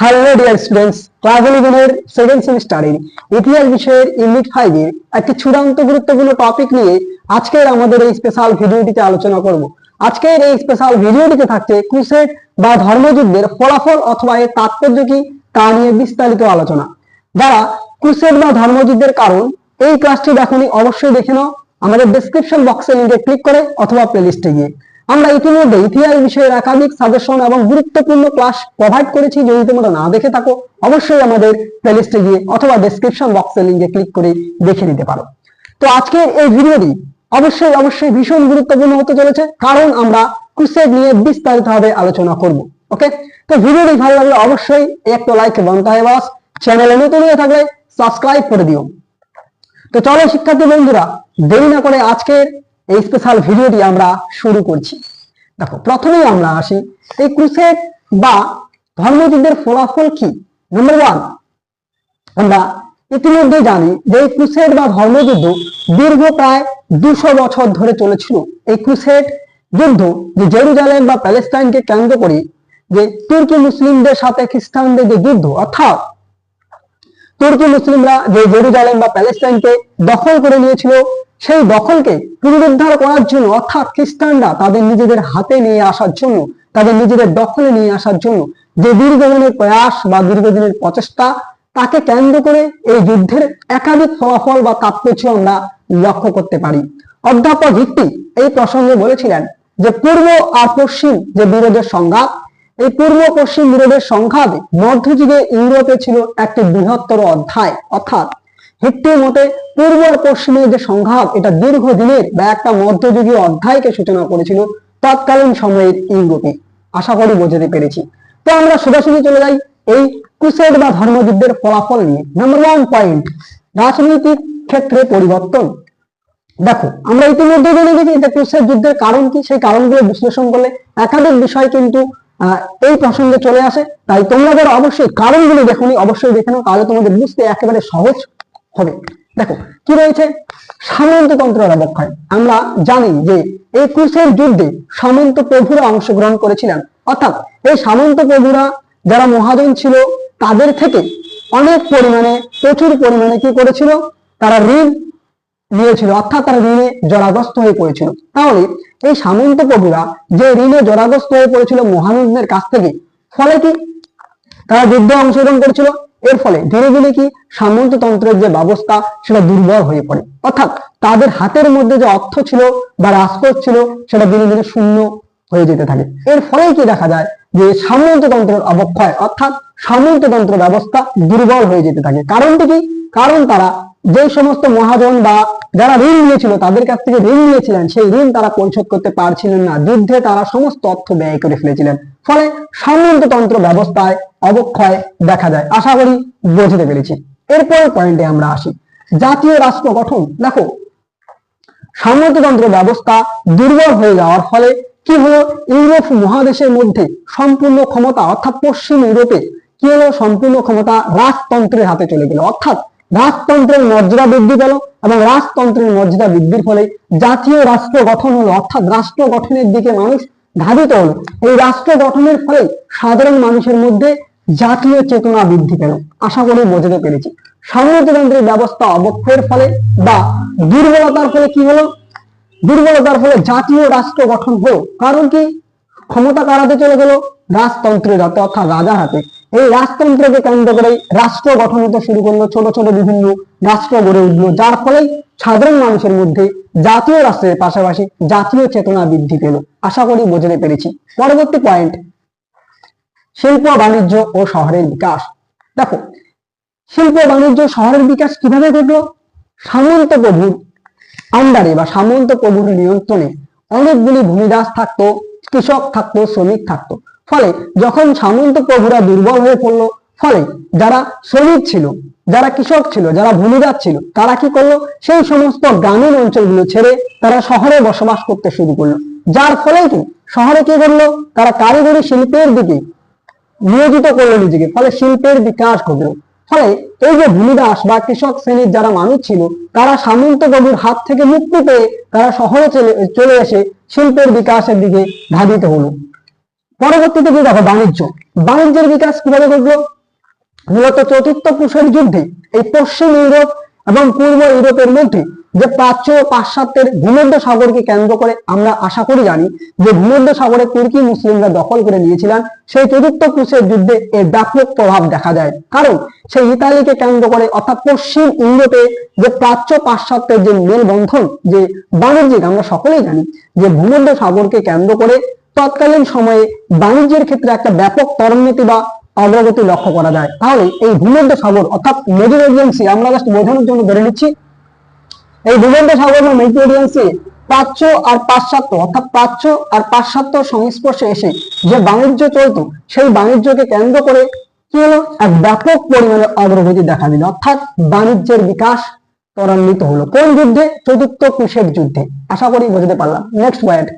Hello dear students ট্রাভেল ইভেনের second সেমিস্টারের ইতিহাস বিষয়ের ইউনিট ফাইভের একটি চূড়ান্ত গুরুত্বপূর্ণ টপিক নিয়ে আজকের আমাদের এই স্পেশাল ভিডিওটিতে আলোচনা করব। আজকের এই স্পেশাল ভিডিওটিতে থাকছে ক্রুসেড বা ধর্মযুদ্ধের ফলাফল অথবা এর তাৎপর্য কি তা নিয়ে বিস্তারিত আলোচনা। যারা ক্রুসেড বা ধর্মযুদ্ধের কারণ, এই ক্লাসটি দেখনি, অবশ্যই দেখে নাও। আমাদের ডেসক্রিপশন বক্সে লিঙ্কে ক্লিক করে অথবা প্লেলিস্টে গিয়ে। আমরা ইতিমধ্যে ইতিহাস বিষয়ের একাধিক সাজেশন এবং গুরুত্বপূর্ণ ক্লাস প্রোভাইড করেছি। যদি তোমরা না দেখে থাকো, অবশ্যই আমাদের প্লেলিস্টে গিয়ে অথবা ডেসক্রিপশন বক্সের লিঙ্কে ক্লিক করে দেখে নিতে পারো। তো আজকের এই ভিডিওটি অবশ্যই অবশ্যই ভীষণ গুরুত্বপূর্ণ হতে চলেছে, কারণ আমরা ক্রুসেড নিয়ে বিস্তারিতভাবে আলোচনা করব ওকে তো ভিডিওটি ভালো লাগলে অবশ্যই একটা লাইক বানতে হয় বাস চ্যানেলে নতুন হয়ে থাকলে সাবস্ক্রাইব করে দিও। তো চলো শিক্ষার্থী বন্ধুরা, দেরি না করে আজকের এই স্পেশাল ভিডিওটি আমরা শুরু করছি। দেখো, প্রথমেই আমরা আসি, এই ক্রুসেড বা ধর্মযুদ্ধের ফলাফল কি? নম্বর ওয়ান আমরা ইতিমধ্যে জানি যে এই ক্রুসেড বা ধর্মযুদ্ধ দীর্ঘ প্রায় দুশো বছর ধরে চলেছিল। এই ক্রুসেড যুদ্ধ যে জেরুজালেম বা প্যালেস্টাইনকে কেন্দ্র করে যে তুর্কি মুসলিমদের সাথে খ্রিস্টানদের যে যুদ্ধ, অর্থাৎ তুর্কি মুসলিমরা যে জেরুজালেম বা প্যালেস্টাইনকে দখল করে নিয়েছিল, সেই দখলকে পুনরুদ্ধার করার জন্য, অর্থাৎ খ্রিস্টানরা তাদের নিজেদের হাতে নিয়ে আসার জন্য, তাদের নিজেদের দখলে নিয়ে আসার জন্য যে দীর্ঘদিনের প্রয়াস বা দীর্ঘদিনের প্রচেষ্টা, তাকে কেন্দ্র করে এই যুদ্ধের একাধিক ফলাফল বা তাৎপর্য আমরা লক্ষ্য করতে পারি। অধ্যাপক ভিত্তি এই প্রসঙ্গে বলেছিলেন যে পূর্ব আর পশ্চিম যে বিরোধের সংঘাত এই পূর্ব পশ্চিম বিরোধের সংঘাত মধ্যযুগে ইউরোপে ছিল একটি বৃহত্তর অধ্যায়। অর্থাৎ হিট্টির মতে পূর্ব আর পশ্চিমের যে সংঘাত, এটা দীর্ঘদিনের বা একটা মধ্যযুগীয় অধ্যায়কে সূচনা করেছিল তৎকালীন সময়ের ইউরোপে। আশা করি বোঝাতে পেরেছি। তো আমরা সোজাসুজি চলে যাই এই ক্রুসেড বা ধর্মযুদ্ধের ফলাফল নিয়ে। নাম্বার ওয়ান পয়েন্ট রাজনৈতিক ক্ষেত্রে পরিবর্তন। দেখো, আমরা ইতিমধ্যে জেনে গেছি যে ক্রুসেড যুদ্ধের কারণ কি, সেই কারণগুলো বিশ্লেষণ করলে একাধিক বিষয় কিন্তু এই প্রসঙ্গে চলে আসে। তাই তোমরা যারা অবশ্যই কারণগুলো দেখোনি, অবশ্যই দেখে নাও, তাহলে তোমাদের বুঝতে একেবারে সহজ হবে। দেখো, কি রয়েছে? সামন্ততন্ত্রের অবক্ষয় আমরা জানি যে এই ক্রুসের যুদ্ধে সামন্ত প্রভুরা অংশগ্রহণ করেছিলেন। অর্থাৎ এই সামন্ত প্রভুরা যারা মহাজন ছিল, তাদের থেকে অনেক পরিমাণে, প্রচুর পরিমাণে কি করেছিল? তারা ঋণ নিয়েছিল। অর্থাৎ তারা ঋণে জরাগ্রস্ত হয়ে পড়েছিল। তাহলে এই সামন্ত প্রভুরা যে ঋণে জরাগ্রস্ত হয়ে পড়েছিল মহানন্দের কাছ থেকে, ফলে কি? তারা যুদ্ধে অংশগ্রহণ করেছিল। এর ফলে ধীরে ধীরে কি? সামন্ততন্ত্রের যে ব্যবস্থা, সেটা দুর্বল হয়ে পড়ে। অর্থাৎ তাদের হাতের মধ্যে যে অর্থ ছিল বা রাজকোষ ছিল, সেটা দিনে দিনে শূন্য হয়ে যেতে থাকে। এর ফলে কি দেখা যায়? যে সামন্ততন্ত্রের অবক্ষয়, অর্থাৎ সামন্ততন্ত্র ব্যবস্থা দুর্বল হয়ে যেতে থাকে। কারণটি কি? কারণ তারা যে সমস্ত মহাজন বা যারা ঋণ নিয়েছিল, তাদের কাছ থেকে ঋণ নিয়েছিলেন, সেই ঋণ তারা পরিশোধ করতে পারছিলেন না। যুদ্ধে তারা সমস্ত অর্থ ব্যয় করে ফেলেছিলেন। ফলে সামন্ততন্ত্র ব্যবস্থায় অবক্ষয় দেখা যায়। আশা করি বোঝাতে পেরেছি। এরপরের পয়েন্টে আমরা আসি। জাতীয় রাষ্ট্র গঠন। দেখো, সামন্ততন্ত্র ব্যবস্থা দুর্বল হয়ে যাওয়ার ফলে কি হলো? ইউরোপ মহাদেশের মধ্যে সম্পূর্ণ ক্ষমতা, অর্থাৎ পশ্চিম ইউরোপে কি হলো সম্পূর্ণ ক্ষমতা রাজতন্ত্রের হাতে চলে গেল? অর্থাৎ রাজতন্ত্রের মর্যাদা বৃদ্ধি পেল এবং রাজতন্ত্রের মর্যাদা বৃদ্ধির ফলে জাতীয় রাষ্ট্র গঠন হলো। অর্থাৎ রাষ্ট্র গঠনের দিকে মানুষ ধাবিত হলো। এই রাষ্ট্র গঠনের ফলে সাধারণ মানুষের মধ্যে জাতীয় চেতনা বৃদ্ধি পেল। আশা করি বোঝাতে পেরেছি। সামন্ততন্ত্রের ব্যবস্থা অবক্ষয়ের ফলে বা দুর্বলতার ফলে কি হলো? দুর্বলতার ফলে জাতীয় রাষ্ট্র গঠন হলো। কারণ কি? ক্ষমতা কারাতে চলে গেল? রাজতন্ত্রের হাতে, অর্থাৎ রাজার হাতে। এই রাজতন্ত্রকে কেন্দ্র করে রাষ্ট্র গঠন হতে শুরু করল, ছোট ছোট বিভিন্ন রাষ্ট্র গড়ে উঠল, যার ফলে সাধারণ মানুষের মধ্যে জাতীয় রাষ্ট্রের পাশাপাশি জাতীয় চেতনা বৃদ্ধি পেল। আশা করি বোঝাতে পেরেছি। পরবর্তী পয়েন্ট শিল্প, বাণিজ্য ও শহরের বিকাশ। দেখো, শিল্প, বাণিজ্য, শহরের বিকাশ কীভাবে ঘটলো? সামন্ত প্রভুর আন্ডারে বা সামন্ত প্রভুর নিয়ন্ত্রণে অনেকগুলি ভূমিদাস থাকতো, কৃষক থাকতো, শ্রমিক থাকতো। ফলে যখন সামন্ত প্রভুরা দুর্বল হয়ে পড়ল, ফলে যারা শ্রমিক ছিল, যারা কৃষক ছিল, যারা ভূমিদাস ছিল, তারা কি করল? সেই সমস্ত গ্রামীণ অঞ্চলগুলো ছেড়ে তারা শহরে বসবাস করতে শুরু করল। যার ফলে কি? শহরে কি করল তারা কারিগরি শিল্পের দিকে নিয়োজিত করল নিজেকে, ফলে শিল্পের বিকাশ ঘটলো। ফলে এই যে ভূমিদাস বা কৃষক শ্রেণির যারা মানুষ ছিল, তারা সামন্ত প্রভুর হাত থেকে মুক্তি পেয়ে তারা শহরে চলে এসে শিল্পের বিকাশের দিকে ধাবিত হলো। পরবর্তীতে কি দেখো বাণিজ্য। বাণিজ্যের বিকাশ কীভাবে ঘটলো? মূলত চতুর্থ কুশের যুদ্ধে এই পশ্চিম ইউরোপ এবং পূর্ব ইউরোপের মধ্যে যে প্রাচ্য পাশ্চাত্যের ভূমধ্য সাগরকে কেন্দ্র করে আমরা আশা করি জানি যে ভূমধ্য সাগরে তুর্কি মুসলিমরা দখল করে নিয়েছিলেন, সেই চতুর্থ কুশের যুদ্ধে এর ব্যাপক প্রভাব দেখা যায়। কারণ সেই ইতালিকে কেন্দ্র করে অর্থাৎ পশ্চিম ইউরোপে যে প্রাচ্য পাশ্চাত্যের যে মেলবন্ধন, যে বাণিজ্যিক, আমরা সকলেই জানি যে ভূমধ্য সাগরকে কেন্দ্র করে তৎকালীন সময়ে বাণিজ্যের ক্ষেত্রে একটা ব্যাপক ত্বরণনীতি বা অগ্রগতি লক্ষ্য করা যায়। তাহলে এই ভূমধ্য সাগর অর্থাৎ মেডিটেরিয়ান সি, আমরা জাস্ট বোঝানোর জন্য ধরে নিচ্ছি। এই ভূমধ্য সাগর বা মেডিটেরিয়ান সি প্রাচ্য আর পাশ্চাত্য অর্থাৎ প্রাচ্য আর পাশ্চাত্য সংস্পর্শে এসে যে বাণিজ্য চলতো, সেই বাণিজ্যকে কেন্দ্র করে কি হলো? এক ব্যাপক পরিমাণে অগ্রগতি দেখা দিল। অর্থাৎ বাণিজ্যের বিকাশ ত্বরান্বিত হলো। কোন যুদ্ধে? চতুর্থ কুশের যুদ্ধে। আশা করি বুঝতে পারলাম। নেক্সট পয়েন্ট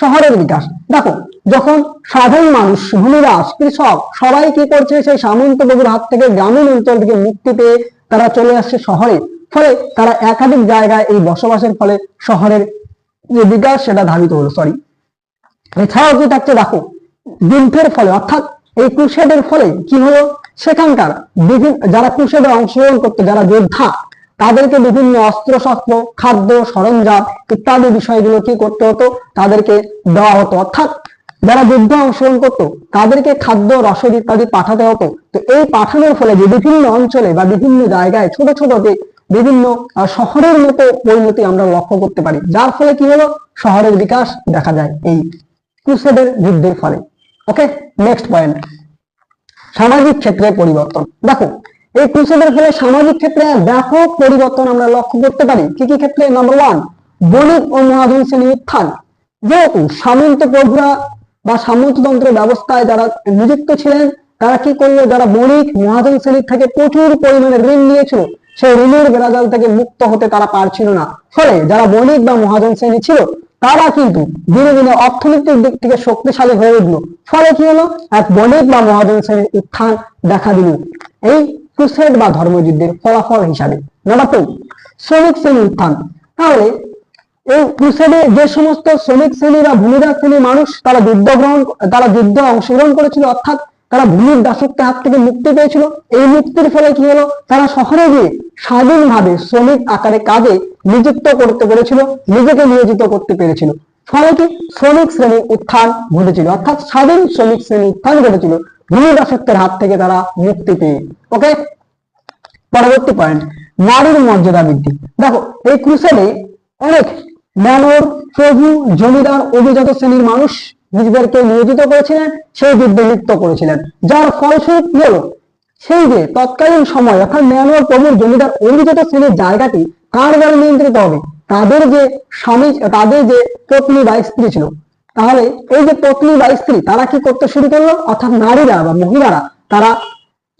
শহরের বিকাশ। দেখো, যখন সাধারণ মানুষ ভূমিদাস কৃষক সবাই কি করছে? সেই সামন্ত বাবুর হাত থেকে গ্রামীণ অঞ্চল থেকে মুক্তি পেয়ে তারা চলে আসছে শহরে। ফলে তারা একাধিক জায়গায় এই বসবাসের ফলে শহরের যে বিকাশ, সেটা ধাবিত হলো। সরি এছাড়াও কি থাকছে? দেখো, যুদ্ধের ফলে, অর্থাৎ এই ক্রুসেডের ফলে কি হলো? সেখানকার বিভিন্ন, যারা ক্রুসেডে অংশগ্রহণ করতো, যারা যোদ্ধা তাদেরকে বিভিন্ন অস্ত্র শস্ত্র খাদ্য, সরঞ্জাম ইত্যাদি বিষয়গুলো কি করতে হতো? তাদেরকে দেওয়া হতো। অর্থাৎ যারা যুদ্ধে অংশগ্রহণ করতো, তাদেরকে খাদ্য, রসদ ইত্যাদি পাঠাতে হতো। তো এই পাঠানোর ফলে যে বিভিন্ন অঞ্চলে বা বিভিন্ন জায়গায় ছোট ছোট যে বিভিন্ন শহরের মতো পরিণতি আমরা লক্ষ্য করতে পারি। যার ফলে কি হলো? শহরের বিকাশ দেখা যায় এই ক্রুসেডের যুদ্ধের ফলে। Okay, next point. সামাজিক ক্ষেত্রে পরিবর্তন। দেখো এই ক্রুসেডের ফলে সামাজিক ক্ষেত্রে ব্যাপক পরিবর্তন আমরা লক্ষ্য করতে পারি। কি কি ক্ষেত্রে? নাম্বার ওয়ান বণিক ও মহাজন শ্রেণির উত্থান। যেহেতু সামন্ত প্রভুরা বা সামন্ততন্ত্রের ব্যবস্থায় যারা নিযুক্ত ছিলেন, তারা কি করল? যারা বণিক মহাজন শ্রেণির থেকে প্রচুর পরিমাণে ঋণ নিয়েছিল, সেই ঋণের বেড়াজাল থেকে মুক্ত হতে তারা পারছিল না। ফলে যারা বণিক বা মহাজন শ্রেণি ছিল, তারা কিন্তু দিনে দিনে অর্থনৈতিক দিক থেকে শক্তিশালী হয়ে উঠল। ফলে কি হলো? এক বণিক বা মহাজন শ্রেণির উত্থান দেখা দিল। এই ক্রুসেড বা ধর্মযুদ্ধের ফলাফল হিসাবে। নাম্বার টু শ্রমিক শ্রেণির উত্থান। তাহলে এই ক্রুসেডে যে সমস্ত শ্রমিক শ্রেণি বা ভূমিদাস শ্রেণির মানুষ, তারা যুদ্ধ গ্রহণ, তারা যুদ্ধে অংশগ্রহণ করেছিল, অর্থাৎ তারা ভূমির দাসত্বের হাত থেকে মুক্তি পেয়েছিল। এই মুক্তির ফলে কি হলো? তারা শহরে গিয়ে স্বাধীনভাবে শ্রমিক আকারে কাজে নিযুক্ত করতে পেরেছিল, নিজেকে নিয়োজিত করতে পেরেছিল। ফলে কি? শ্রমিক শ্রেণির উত্থান ঘটেছিল, অর্থাৎ স্বাধীন শ্রমিক শ্রেণির উত্থান ঘটেছিল। ভূমি হাত থেকে তারা মুক্তি পেয়ে। ওকে পরবর্তী পয়েন্ট নারীর মর্যাদা বৃদ্ধি। দেখো, এই ক্রুসেডে অনেক ম্যানর, প্রভু, জমিদার, অভিজাত শ্রেণির মানুষ নিজেদেরকে নিয়োজিত করেছিলেন, সেই যুদ্ধে লিপ্ত করেছিলেন। যার ফলস্বরূপ কি হলো? সেই যে তৎকালীন সময়, অর্থাৎ ম্যানর প্রভুর জমিদার, অভিজাত শ্রেণির জায়গাটি কার দ্বারা নিয়ন্ত্রিত হবে? তাদের যে স্বামী, তাদের যে পত্নী বা স্ত্রী ছিল তাহলে এই যে পত্নী বা স্ত্রী, তারা কি করতে শুরু করল? অর্থাৎ নারীরা বা মহিলারা, তারা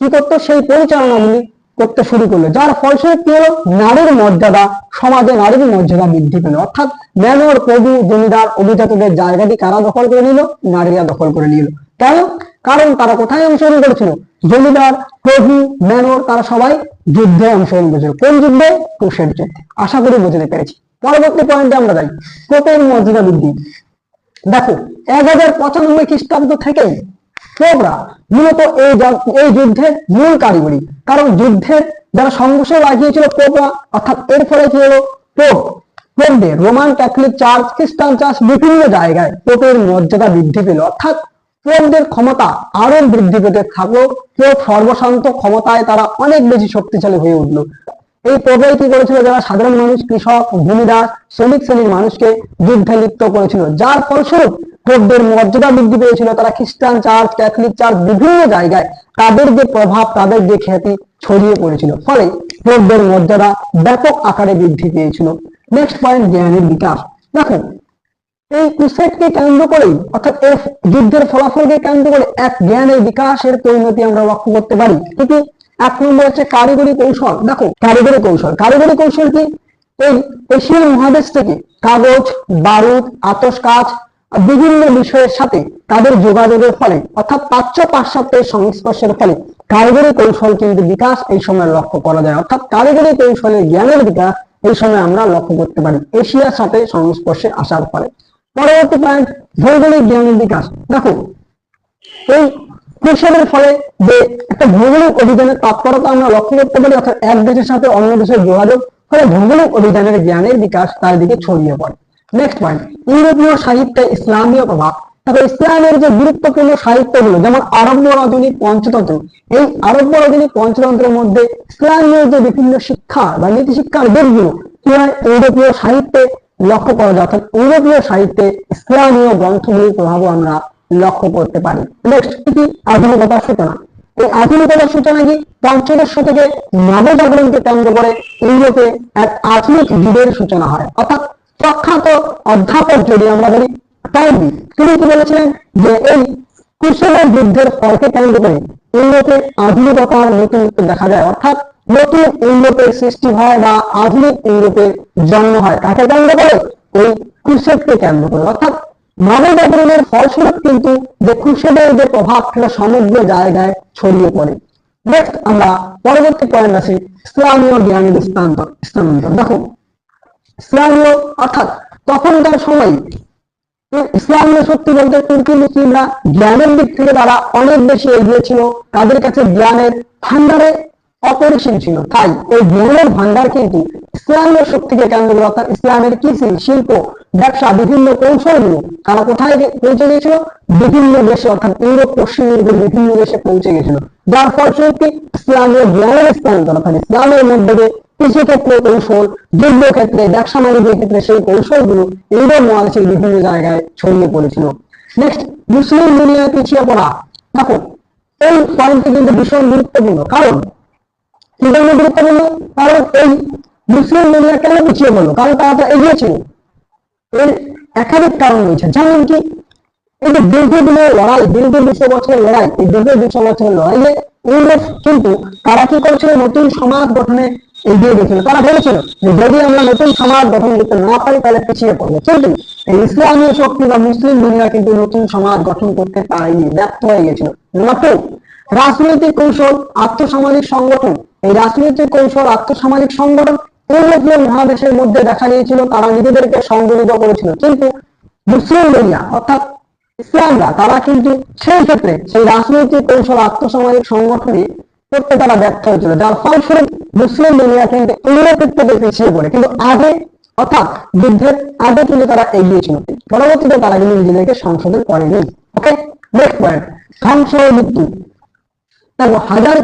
কি করতো? সেই পরিচালনাগুলি করতে শুরু করল। যার ফলস্বরূপ কি হলো? নারীর মর্যাদা, সমাজে নারীর মর্যাদা বৃদ্ধি পেল। অর্থাৎ ম্যানর, প্রভু, জমিদার, অভিজাতদের জায়গাটি কারা দখল করে নিল? নারীরা দখল করে নিল। কেন? কারণ তারা কোথায় অংশগ্রহণ করেছিল? জমিদার, প্রভু, ম্যানর, তারা সবাই যুদ্ধে অংশগ্রহণ করেছিল। কোন যুদ্ধে? কুশের যুদ্ধে। আশা করি বুঝতে পেরেছি। পরবর্তী পয়েন্টে আমরা যাই। পোপের মর্যাদা বৃদ্ধি। দেখো এক হাজার পঁচানব্বই খ্রিস্টাব্দ থেকে পোপরা মূলত এই এই যুদ্ধের মূল কারিগরি। কারণ যুদ্ধের যারা সংঘর্ষ লাগিয়েছিল পোপরা অর্থাৎ এর ফলে কি হলো? পোপ পোপদের রোমান ক্যাথলিক চার্চ, খ্রিস্টান চার্চ বিভিন্ন জায়গায় পোপের মর্যাদা বৃদ্ধি পেল। অর্থাৎ পোপদের ক্ষমতা আরও বৃদ্ধি পেতে থাকল। পোপ সর্বশান্ত ক্ষমতায় তারা অনেক বেশি শক্তিশালী হয়ে উঠল। এই পর্যায়ে কি করেছিল? যারা সাধারণ মানুষ, কৃষক ভূমিদাস শ্রমিক শ্রেণির মানুষকে যুদ্ধে লিপ্ত করেছিল। যার ফলস্বরূপ পোপদের মর্যাদা বৃদ্ধি পেয়েছিল। তারা খ্রিস্টান চার্চ, ক্যাথলিক চার্চ, বিভিন্ন জায়গায় তাদের যে প্রভাব, তাদের যে খ্যাতি ছড়িয়ে পড়েছিল। ফলে পোপদের মর্যাদা ব্যাপক আকারে বৃদ্ধি পেয়েছিল। নেক্সট পয়েন্ট জ্ঞানের বিকাশ। দেখো, এই ক্রুসেডকে কেন্দ্র করেই, অর্থাৎ এই যুদ্ধের ফলাফলকে কেন্দ্র করে এক জ্ঞানের বিকাশের পরিণতি আমরা লক্ষ্য করতে পারি। কিন্তু এক নম্বর হচ্ছে কারিগরি কৌশল। দেখো, কারিগরি কৌশল। কারিগরি কৌশল কি? এই এশিয়ান মহাদেশ থেকে কাগজ, বারুদ আতস কাজ বিভিন্ন বিষয়ের সাথে তাদের যোগাযোগের ফলে, অর্থাৎ প্রাচ্য পাশ্চাত্যের সংস্পর্শের ফলে কারিগরি কৌশল কিন্তু বিকাশ এই সময় লক্ষ্য করা যায়। অর্থাৎ কারিগরি কৌশলের জ্ঞানের বিকাশ এই সময় আমরা লক্ষ্য করতে পারি, এশিয়ার সাথে সংস্পর্শে আসার ফলে। পরবর্তী পয়েন্ট ভৌগোলিক জ্ঞানের বিকাশ। দেখো, এই ক্রুসেডের ফলে যে একটা ভৌগোলিক অভিযানের তৎপরতা আমরা লক্ষ্য করতে পারি, অর্থাৎ এক দেশের সাথে অন্য দেশের যোগাযোগ, ফলে ভৌগোলিক অভিযানের জ্ঞানের বিকাশ তার দিকে ছড়িয়ে পড়ে। নেক্সট পয়েন্ট ইউরোপীয় সাহিত্যে ইসলামীয় প্রভাব। তবে ইসলামের যে গুরুত্বপূর্ণ সাহিত্যগুলো, যেমন আরব্য রজনী পঞ্চতন্ত্র, এই আরব্য রজনী পঞ্চতন্ত্রের মধ্যে ইসলামীয় যে বিভিন্ন শিক্ষা বা নীতি শিক্ষার দিকগুলো কি হয় ইউরোপীয় সাহিত্যে লক্ষ্য করা যায়? অর্থাৎ ইউরোপীয় সাহিত্যে ইসলামীয় গ্রন্থগুলির প্রভাবও আমরা লক্ষ্য করতে পারি। নেক্সট আধুনিকতার সূচনা। এই আধুনিকতার সূচনা কি? পঞ্চদশ শতকে নবজাগরণকে কেন্দ্র করে ইউরোপে এক আধুনিক যুগের সূচনা হয়। অর্থাৎ প্রখ্যাত অধ্যাপক যদি আমরা বলি টলবি তিনি কি বলেছিলেন? যে এই কুশলের যুদ্ধের ফলকে কেন্দ্র করে ইউরোপে আধুনিকতার নতুনত্ব দেখা যায়। অর্থাৎ নতুন ইউরোপের সৃষ্টি হয় বা আধুনিক ইউরোপের জন্ম হয়। কাকে কেন্দ্র করে? ওই ক্রুসেডকে কেন্দ্র করে। অর্থাৎ নবজাগরণের ফলস্বরূপ কিন্তু যে ক্রুসেডের যে প্রভাব সেটা সমগ্র জায়গায় ছড়িয়ে পড়ে। নেক্সট আমরা পরবর্তী পয়েন্ট আসি ইসলামীয় জ্ঞানের স্থানান্তর স্থানান্তর। দেখো, ইসলামীয় অর্থাৎ তখনকার সময় ইসলামীয় সত্যি বলতে তুর্কি মুসলিমরা জ্ঞানের দিক থেকে তারা অনেক বেশি এগিয়ে ছিল। তাদের কাছে জ্ঞানের ভান্ডারে অপরিসীম ছিল। তাই এই জ্ঞানের ভান্ডার কিন্তু ইসলামীয় শক্তিকে কেন্দ্র করে, অর্থাৎ ইসলামের কৃষি, শিল্প, ব্যবসা, বিভিন্ন কৌশলগুলো তারা কোথায় পৌঁছে গিয়েছিল বিভিন্ন দেশে, অর্থাৎ ইউরোপ, পশ্চিম ইউরোপের বিভিন্ন দেশে পৌঁছে গেছিল। যার ফলস্বরূপ কি ইসলামীয় জ্ঞানের স্থানান্তর, অর্থাৎ ইসলামের মধ্যে কৃষিক্ষেত্রে কৌশল যুদ্ধ ক্ষেত্রে ব্যবসা বাণিজ্যের ক্ষেত্রে সেই কৌশলগুলো ইউরোপ মহাদেশের বিভিন্ন জায়গায় ছড়িয়ে পড়েছিল। নেক্সট মুসলিম দুনিয়ায় পিছিয়ে পড়া। দেখো, এই পয়েন্টটি কিন্তু ভীষণ গুরুত্বপূর্ণ। কারণ কারণ এই মুসলিম দুনিয়া কেন পিছিয়ে কারণ তারা তো এর একাধিক কারণ রয়েছে। যেমন কি, এই যে দীর্ঘ দিনের লড়াই, দীর্ঘ দুশো বছরের লড়াই, এই দীর্ঘ দুশো বছরের লড়াইয়ে ইংরেজ কিন্তু তারা কি করেছিল? নতুন সমাজ গঠনে এগিয়ে গেছিল তারা বলেছিল যে যদি আমরা নতুন সমাজ গঠন করতে না পারি, তাহলে পিছিয়ে পড়ব। কিন্তু ইসলামীয় শক্তি বা মুসলিম দুনিয়া কিন্তু নতুন সমাজ গঠন করতে পারেনি, ব্যর্থ হয়ে গেছিল নাম্বার টু রাজনৈতিক কৌশল, আর্থসামাজিক সংগঠন এই রাজনৈতিক কৌশল আর্থসামাজিক সংগঠন ইউরোপীয় মহাদেশের মধ্যে দেখা গিয়েছিল তারা নিজেদেরকে সংগঠিত করেছিল। কিন্তু মুসলিম দুনিয়া অর্থাৎ ইসলামরা, তারা কিন্তু সেই ক্ষেত্রে সেই রাজনৈতিক কৌশল আর্থসামাজিক সংগঠনে করতে তারা ব্যর্থ হয়েছিল। যার ফলস্বরূপ মুসলিম দুনিয়া কিন্তু ইউরোপের থেকে পিছিয়ে পড়ে। কিন্তু আগে, অর্থাৎ যুদ্ধের আগে কিন্তু তারা এগিয়ে ছিল। পরবর্তীতে তারা কিন্তু নিজেদেরকে সংশোধন করেনি। ওকে নেক্সট পয়েন্ট ধ্বংস মৃত্যু। দেখো, হাজার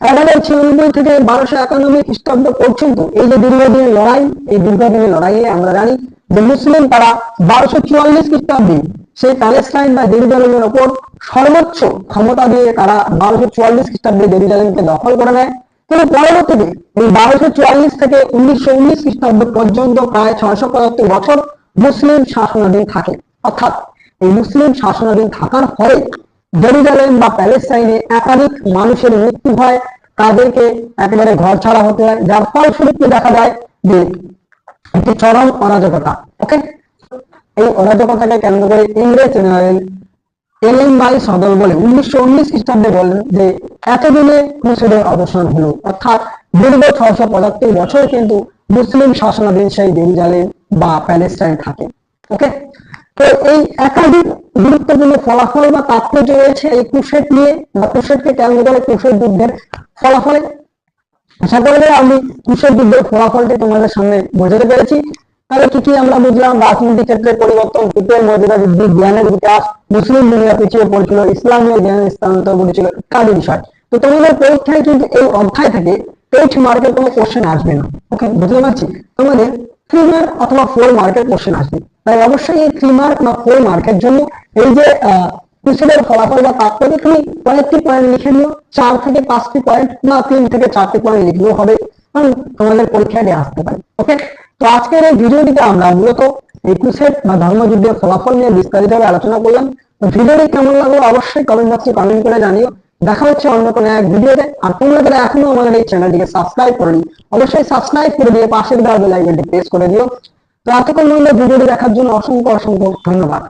হাজার ছিয়ানব্বই থেকে বারোশো একানব্বই খ্রিস্টাব্দ পর্যন্ত এই যে দীর্ঘদিনের লড়াই, এই দীর্ঘদিনের লড়াইয়ে আমরা জানি যে মুসলিম তারা বারোশো চুয়াল্লিশ খ্রিস্টাব্দে সেই প্যালেস্টাইন বা জেরুজালেমের ওপর সর্বোচ্চ ক্ষমতা দিয়ে তারা বারোশো চুয়াল্লিশ খ্রিস্টাব্দে জেরুজালেমকে দখল করে নেয়। কিন্তু পরবর্তীতে এই বারোশো চুয়াল্লিশ থেকে উনিশশো উনিশ খ্রিস্টাব্দ পর্যন্ত প্রায় ছয়শো পঁচাত্তর বছর মুসলিম শাসনাধীন থাকে। অর্থাৎ এই মুসলিম শাসনাধীন থাকার ফলে জেরুজালেম বা প্যালেস্টাইনে একাধিক মানুষের মৃত্যু হয়, তাদেরকে একেবারে ঘর ছাড়া হতে হয়, যার ফলস্বরূপ দেখা যায় যে একটি চরম অরাজকতা ওকে এই অরাজকতাকে কেন্দ্র করে ইংরেজ জেনারেল এলেন বাই সদর বলে উনিশশো উনিশ খ্রিস্টাব্দে বলেন যে, এতদিনে ক্রুসেডের অবসান হলো। অর্থাৎ দীর্ঘ ছশো পঁচাত্তর বছর কিন্তু মুসলিম শাসনাধীন সেই জেরুজালেম বা প্যালেস্টাইন থাকে ওকে তো এই একাধিক গুরুত্বপূর্ণ ফলাফল বা তাৎপর্য রয়েছে এই ক্রুসেড নিয়ে বা ক্রুসেডকে কেন্দ্র করে ক্রুসেড যুদ্ধের ফলাফলে, আশা করি আমি কৃষক যুদ্ধের ফলাফলটি তোমাদের সামনে বোঝাতে পেরেছি। তাহলে কি কি আমরা বুঝলাম? রাজনৈতিক ক্ষেত্রে পরিবর্তন কূটের মর্যাদা বৃদ্ধি, জ্ঞানের বিকাশ, মুসলিম দুনিয়া পিছিয়ে পড়ছিল, ইসলামীয় জ্ঞানের স্থানান্তর ঘটেছিল ইত্যাদি বিষয়। তো তোমাদের পরীক্ষায় কিন্তু এই অধ্যায় থেকে পেজ মার্কের কোনো কোশ্চেন আসবে না। ওকে বুঝতে পারছি? তোমাদের থ্রি অথবা ফোর মার্কের কোশ্চেন আসবে। তাই অবশ্যই এই থ্রি মার্ক বা ফোর মার্কের জন্য এই যে ফলাফল বা তাৎপর্য তুমি কয়েকটি পয়েন্ট লিখে নিও। চার থেকে পাঁচটি পয়েন্ট না তিন থেকে চারটি পয়েন্ট লিখলেও হবে। তোমাদের পরীক্ষায় আসতে পারে। ওকে তো আজকের এই ভিডিওটিতে আমরা মূলত এই কুশের বা ধর্মযুদ্ধের ফলাফল নিয়ে বিস্তারিতভাবে আলোচনা করলাম। ভিডিওটি কেমন লাগল অবশ্যই কমেন্ট বক্সে কমেন্ট করে জানিও। দেখা হচ্ছে অন্য কোনো এক ভিডিওতে। আর তোমরা যারা এখনও আমাদের এই চ্যানেলটিকে সাবস্ক্রাইব করনি, অবশ্যই সাবস্ক্রাইব করে দিয়ে পাশের বেল আইকনটি প্রেস করে দিও। তো এতক্ষণ ভিডিওটি দেখার জন্য অসংখ্য অসংখ্য ধন্যবাদ।